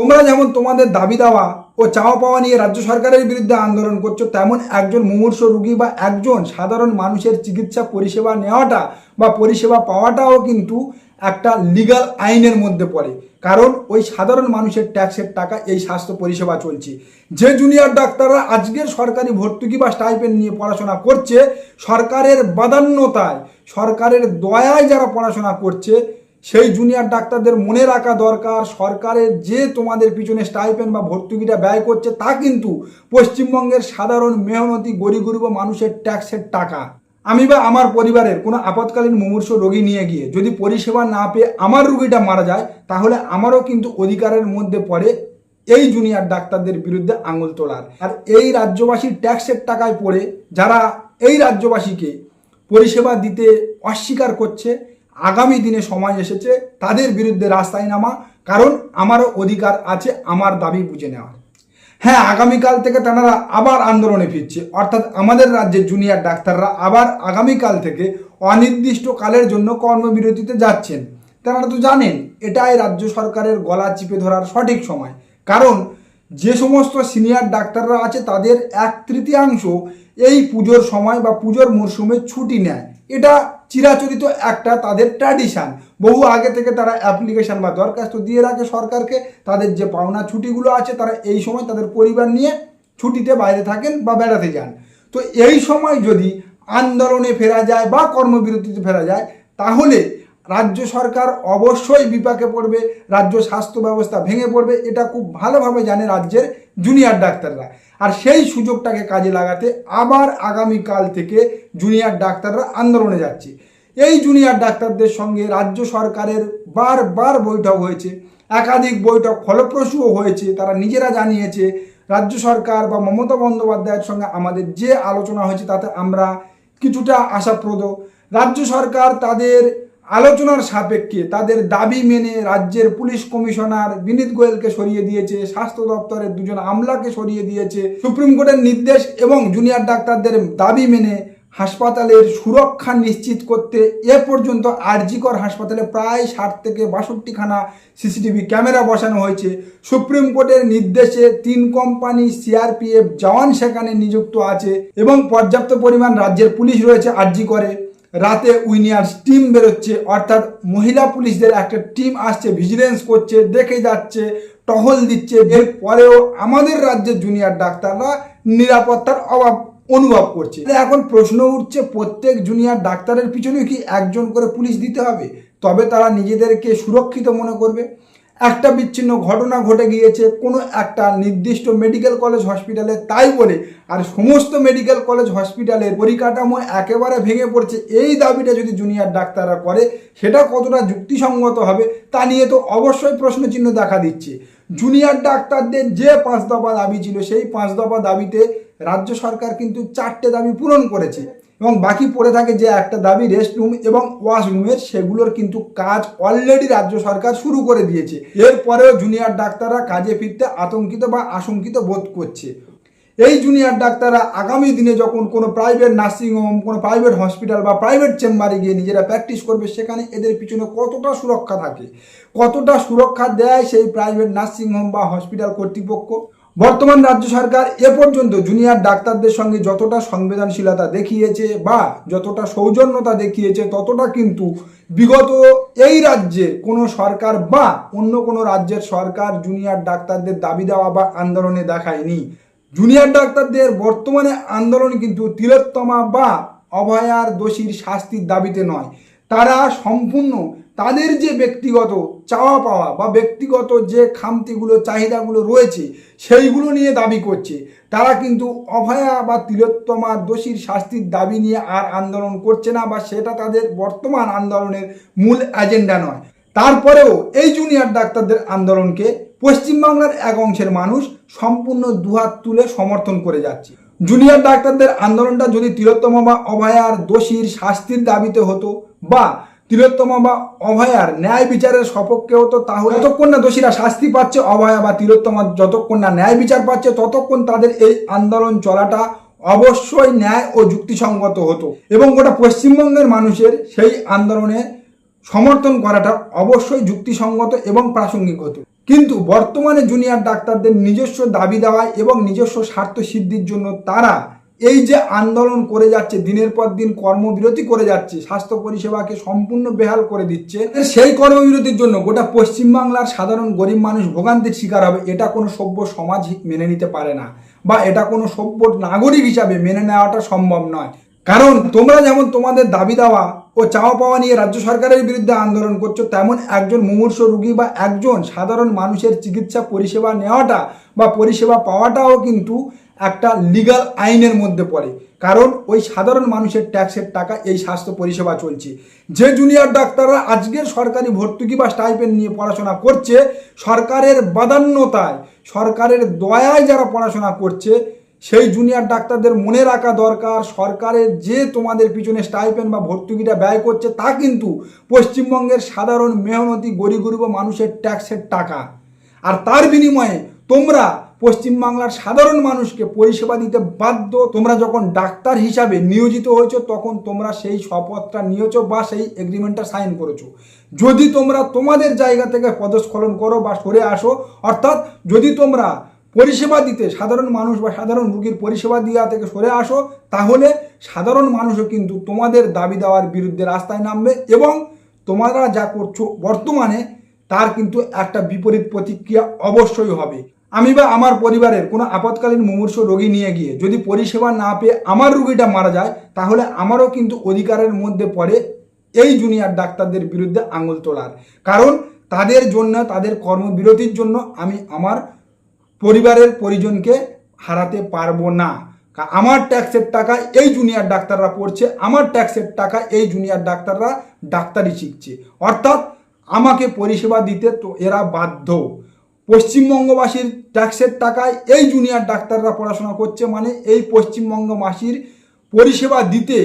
তোমরা যেমন তোমাদের দাবি দেওয়া ও চাওয়া পাওয়া নিয়ে রাজ্য সরকারের বিরুদ্ধে আন্দোলন করছ, তেমন একজন মুমূর্ষ রোগী বা একজন সাধারণ মানুষের চিকিৎসা পরিষেবা নেওয়াটা বা পরিষেবা পাওয়াটাও কিন্তু একটা লিগাল আইনের মধ্যে পড়ে। কারণ ওই সাধারণ মানুষের ট্যাক্সের টাকা এই স্বাস্থ্য পরিষেবা চলছে। যে জুনিয়র ডাক্তাররা আজকের সরকারি ভর্তুকি বা স্টাইপেন্ড নিয়ে পড়াশোনা করছে, সরকারের বাদান্যতায়, সরকারের দয়ায় যারা পড়াশোনা করছে সেই জুনিয়র ডাক্তারদের মনে রাখা দরকার, সরকারের যে তোমাদের পিছনে স্টাইপেন্ড বা ভর্তুকিটা ব্যয় করছে তা কিন্তু পশ্চিমবঙ্গের সাধারণ মেহনতি, গরিব গরিব মানুষের ট্যাক্সের টাকা। আমি বা আমার পরিবারের কোনো আপৎকালীন মুমূর্ষ রোগী নিয়ে গিয়ে যদি পরিষেবা না পেয়ে আমার রুগীটা মারা যায়, তাহলে আমারও কিন্তু অধিকারের মধ্যে পড়ে এই জুনিয়র ডাক্তারদের বিরুদ্ধে আঙুল তোলার। আর এই রাজ্যবাসীর ট্যাক্সের টাকায় পড়ে যারা এই রাজ্যবাসীকে পরিষেবা দিতে অস্বীকার করছে আগামী দিনে সময় এসেছে, তাদের বিরুদ্ধে রাস্তায় নামা, কারণ আমারও অধিকার আছে, আমার দাবি বুঝে নেওয়ার। হ্যাঁ আগামীকাল থেকে তারা আবার আন্দোলনে ফিরছে, অর্থাৎ আমাদের রাজ্যের জুনিয়র ডাক্তাররা আবার আগামীকাল থেকে অনির্দিষ্ট কালের জন্য কর্মবিরতিতে যাচ্ছেন। তারা তো জানেন, এটাই রাজ্য সরকারের গলা চিপে ধরার সঠিক সময়। কারণ যে সমস্ত সিনিয়র ডাক্তাররা আছে, তাদের এক তৃতীয়াংশ এই পুজোর সময় বা পুজোর মরশুমে ছুটি নেয়। এটা চিরাচরিত একটা তাদের ট্র্যাডিশান বহু আগে থেকে তারা অ্যাপ্লিকেশান বা দরখাস্ত দিয়ে রাখে সরকারকে। তাদের যে পাওনা ছুটিগুলো আছে, তারা এই সময় তাদের পরিবার নিয়ে ছুটিতে বাইরে থাকেন বা বেড়াতে যান। তো এই সময় যদি আন্দোলনে ফেরা যায় বা কর্মবিরতিতে ফেরা যায়, তাহলে রাজ্য সরকার অবশ্যই বিপাকে পড়বে, রাজ্য স্বাস্থ্য ব্যবস্থা ভেঙে পড়বে, এটা খুব ভালোভাবে জানে রাজ্যের জুনিয়র ডাক্তাররা। আর সেই সুযোগটাকে কাজে লাগাতে আবার আগামীকাল থেকে জুনিয়র ডাক্তাররা আন্দোলনে যাচ্ছে। এই জুনিয়র ডাক্তারদের সঙ্গে রাজ্য সরকারের বারবার বৈঠক হয়েছে। একাধিক বৈঠক ফলপ্রসূও হয়েছে, তারা নিজেরা জানিয়েছে, রাজ্য সরকার বা মমতা বন্দ্যোপাধ্যায়ের সঙ্গে আমাদের যে আলোচনা হয়েছে তাতে আমরা কিছুটা আশাপ্রদ। রাজ্য সরকার তাদের আলোচনার সাপেক্ষে তাদের দাবি মেনে রাজ্যের পুলিশ কমিশনার বিনীত গোয়েলকে সরিয়ে দিয়েছে, স্বাস্থ্য দপ্তরের দুজন আমলাকে সরিয়ে দিয়েছে, সুপ্রিম কোর্টের নির্দেশ এবং জুনিয়র ডাক্তারদের দাবি মেনে হাসপাতালের সুরক্ষা নিশ্চিত করতে এ পর্যন্ত আরজিকর হাসপাতালে প্রায় ষাট থেকে বাষট্টিখানা সিসিটিভি ক্যামেরা বসানো হয়েছে। সুপ্রিম কোর্টের নির্দেশে তিন কোম্পানি সিআরপিএফ জওয়ান সেখানে নিযুক্ত আছে এবং পর্যাপ্ত পরিমাণ রাজ্যের পুলিশ রয়েছে আরজি করে। রাতে উইনিয়ার্স টিম বেরোচ্ছে, অর্থাৎ মহিলা পুলিশদের একটা টিম আসছে ভিজিলেন্স করছে, দেখে যাচ্ছে, টহল দিচ্ছে। এর পরেও আমাদের রাজ্যের জুনিয়র ডাক্তাররা নিরাপত্তার অভাব অনুভব করছে। এখন প্রশ্ন উঠছে, প্রত্যেক জুনিয়র ডাক্তারের পিছনে কি একজন করে পুলিশ দিতে হবে? তবে তারা নিজেদেরকে সুরক্ষিত মনে করবে। একটা বিচ্ছিন্ন ঘটনা ঘটে গিয়েছে, কোনো একটা নির্দিষ্ট মেডিকেল কলেজ হসপিটালে তাই বলে। আর সমস্ত মেডিকেল কলেজ হসপিটালের পরিকাঠামো একেবারে ভেঙে পড়ছে। এই দাবিটা যদি জুনিয়র ডাক্তাররা করে, সেটা কতটা যুক্তিসঙ্গত হবে, তা নিয়ে তো অবশ্যই প্রশ্নচিহ্ন দেখা দিচ্ছে। জুনিয়র ডাক্তারদের যে পাঁচ দফা দাবি ছিল, সেই পাঁচ দফা দাবিতে রাজ্য সরকার কিন্তু চারটে দাবি পূরণ করেছে। এবং বাকি পড়ে থাকে যে একটা দাবি রেস্ট রুম এবং ওয়াশরুমের সেগুলোর কিন্তু কাজ অলরেডি রাজ্য সরকার শুরু করে দিয়েছে। এরপরেও জুনিয়র ডাক্তাররা কাজে ফিরতে আতঙ্কিত বা আশঙ্কিত বোধ করছে। এই জুনিয়র ডাক্তাররা আগামী দিনে যখন কোনো প্রাইভেট নার্সিংহোম কোনো প্রাইভেট হসপিটাল বা প্রাইভেট চেম্বারে গিয়ে নিজেরা প্র্যাকটিস করবে, সেখানে এদের পিছনে কতটা সুরক্ষা থাকে? কতটা সুরক্ষা দেয় সেই প্রাইভেট নার্সিংহোম বা হসপিটাল কর্তৃপক্ষ? বর্তমান রাজ্য সরকার এ পর্যন্ত জুনিয়র ডাক্তারদের সঙ্গে যতটা সংবেদনশীলতা দেখিয়েছে বা যতটা সৌজন্যতা দেখিয়েছে, ততটা কিন্তু বিগত এই রাজ্যে কোনো সরকার বা অন্য কোনো রাজ্যের সরকার জুনিয়র ডাক্তারদের দাবি দেওয়া বা আন্দোলনে দেখায়নি। জুনিয়র ডাক্তারদের বর্তমানে আন্দোলন কিন্তু তিলোত্তমা বা অভয়ার দোষীর শাস্তির দাবিতে নয়। তারা সম্পূর্ণ তাদের যে ব্যক্তিগত চাওয়া পাওয়া বা ব্যক্তিগত যে খামতিগুলো, চাহিদাগুলো রয়েছে, সেইগুলো নিয়ে দাবি করছে। তারা কিন্তু অভয়া বা তিলোত্তমা দোষীর শাস্তির দাবি নিয়ে আর আন্দোলন করছে না বা সেটা তাদের বর্তমান আন্দোলনের মূল এজেন্ডা নয়। তারপরেও এই জুনিয়র ডাক্তারদের আন্দোলনকে পশ্চিমবাংলার এক অংশের মানুষ সম্পূর্ণ দুহাত তুলে সমর্থন করে যাচ্ছে। জুনিয়র ডাক্তারদের আন্দোলনটা যদি তিলোত্তমা বা অভয়ার দোষীর শাস্তির দাবিতে হতো বা তিলোত্তমা বা অভয়ার ন্যায় বিচারের সপক্ষে হতো তাহলে যতক্ষণ না দোষীরা শাস্তি পাচ্ছে, অভয়া বা তিলোত্তমা যতক্ষণ না ন্যায় বিচার পাচ্ছে, ততক্ষণ তাদের এই আন্দোলন চলাটা অবশ্যই ন্যায় ও যুক্তিসঙ্গত হতো। এবং গোটা পশ্চিমবঙ্গের মানুষের সেই আন্দোলনে সমর্থন করাটা অবশ্যই যুক্তিসঙ্গত এবং প্রাসঙ্গিক হতো। কিন্তু বর্তমানে জুনিয়র ডাক্তারদের নিজস্ব দাবি দেওয়ায় এবং নিজস্ব স্বার্থ সিদ্ধির জন্য তারা এই যে আন্দোলন করে যাচ্ছে, দিনের পর দিন কর্মবিরতি করে যাচ্ছে, স্বাস্থ্য পরিষেবাকে সম্পূর্ণ বেহাল করে দিচ্ছে, সেই কর্মবিরতির জন্য গোটা পশ্চিমবাংলার সাধারণ গরিব মানুষ ভোগান্তির শিকার হবে, এটা কোনো সভ্য সমাজ মেনে নিতে পারে না বা এটা কোনো সভ্য নাগরিক হিসাবে মেনে নেওয়াটা সম্ভব নয়। কারণ তোমরা যেমন তোমাদের দাবি দেওয়া ও চাওয়া পাওয়া নিয়ে রাজ্য সরকারের বিরুদ্ধে আন্দোলন করছ, তেমন একজন মুমূর্ষ রুগী বা একজন সাধারণ মানুষের চিকিৎসা পরিষেবা নেওয়াটা বা পরিষেবা পাওয়াটাও কিন্তু একটা লিগাল আইনের মধ্যে পড়ে। কারণ ওই সাধারণ মানুষের ট্যাক্সের টাকা এই স্বাস্থ্য পরিষেবা চলছে। যে জুনিয়র ডাক্তাররা আজকের সরকারি ভর্তুকি বা স্টাইপেন্ড নিয়ে পড়াশোনা করছে, সরকারের বাদান্যতায়, সরকারের দয়ায় যারা পড়াশোনা করছে, সেই জুনিয়র ডাক্তারদের মনে রাখা দরকার, সরকারের যে তোমাদের পিছনে স্টাইপেন বা ভর্তুকিটা ব্যয় করছে, তা কিন্তু পশ্চিমবঙ্গের সাধারণ মেহনতি গরিব গরিব মানুষের ট্যাক্সের টাকা। আর তার বিনিময়ে তোমরা পশ্চিমবাংলার সাধারণ মানুষকে পরিষেবা দিতে বাধ্য। তোমরা যখন ডাক্তার হিসাবে নিয়োজিত হয়েছো, তখন তোমরা সেই শপথটা নিয়েছো বা সেই এগ্রিমেন্টটা সাইন করেছ। যদি তোমরা তোমাদের জায়গা থেকে পদস্খলন করো বা সরে আসো, অর্থাৎ যদি তোমরা পরিষেবা দিতে সাধারণ মানুষ বা সাধারণ রুগীর পরিষেবা দেওয়া থেকে সরে আসো, তাহলে সাধারণ মানুষও কিন্তু তোমাদের দাবি দেওয়ার বিরুদ্ধে রাস্তায় নামবে এবং তোমরা যা করছ বর্তমানে, তার কিন্তু একটা বিপরীত প্রতিক্রিয়া অবশ্যই হবে। আমি বা আমার পরিবারের কোনো আপৎকালীন মুমূর্ষ রোগী নিয়ে গিয়ে যদি পরিষেবা না পেয়ে আমার রুগীটা মারা যায়, তাহলে আমারও কিন্তু অধিকারের মধ্যে পড়ে এই জুনিয়র ডাক্তারদের বিরুদ্ধে আঙুল তোলার। কারণ তাদের জন্য, তাদের কর্মবিরতির জন্য আমি আমার পরিবারের পরিজনকে হারাতে পারব না। আমার ট্যাক্সের টাকা এই জুনিয়র ডাক্তাররা পড়ছে, আমার ট্যাক্সের টাকা এই জুনিয়র ডাক্তাররা ডাক্তারি শিখছে। অর্থাৎ আমাকে পরিষেবা দিতে তো এরা বাধ্য। পশ্চিমবঙ্গবাসীর ট্যাক্সের টাকায় এই জুনিয়র ডাক্তাররা পড়াশোনা করছে মানে এই পশ্চিমবঙ্গবাসীর পরিষেবা দিতে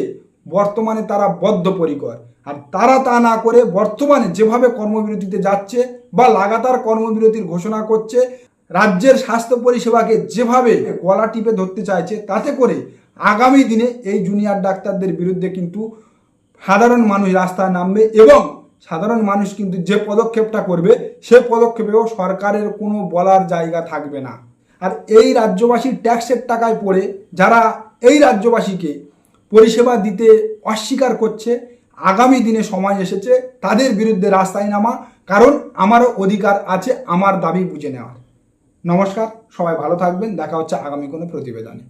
বর্তমানে তারা বদ্ধপরিকর। আর তারা তা না করে বর্তমানে যেভাবে কর্মবিরতিতে যাচ্ছে বা লাগাতার কর্মবিরতির ঘোষণা করছে, রাজ্যের স্বাস্থ্য পরিষেবাকে যেভাবে গলা টিপে ধরতে চাইছে, তাতে করে আগামী দিনে এই জুনিয়র ডাক্তারদের বিরুদ্ধে কিন্তু সাধারণ মানুষ রাস্তায় নামবে এবং সাধারণ মানুষ কিন্তু যে পদক্ষেপটা করবে, সে পদক্ষেপেও সরকারের কোনো বলার জায়গা থাকবে না। আর এই রাজ্যবাসীর ট্যাক্সের টাকায় পড়ে, যারা এই রাজ্যবাসীকে পরিষেবা দিতে অস্বীকার করছে, আগামী দিনে সময় এসেছে, তাদের বিরুদ্ধে রাস্তায় নামা কারণ আমারও অধিকার আছে, আমার দাবি বুঝে নেওয়ার। নমস্কার, সবাই ভালো থাকবেন, দেখা হচ্ছে আগামী কোনো প্রতিবেদনে।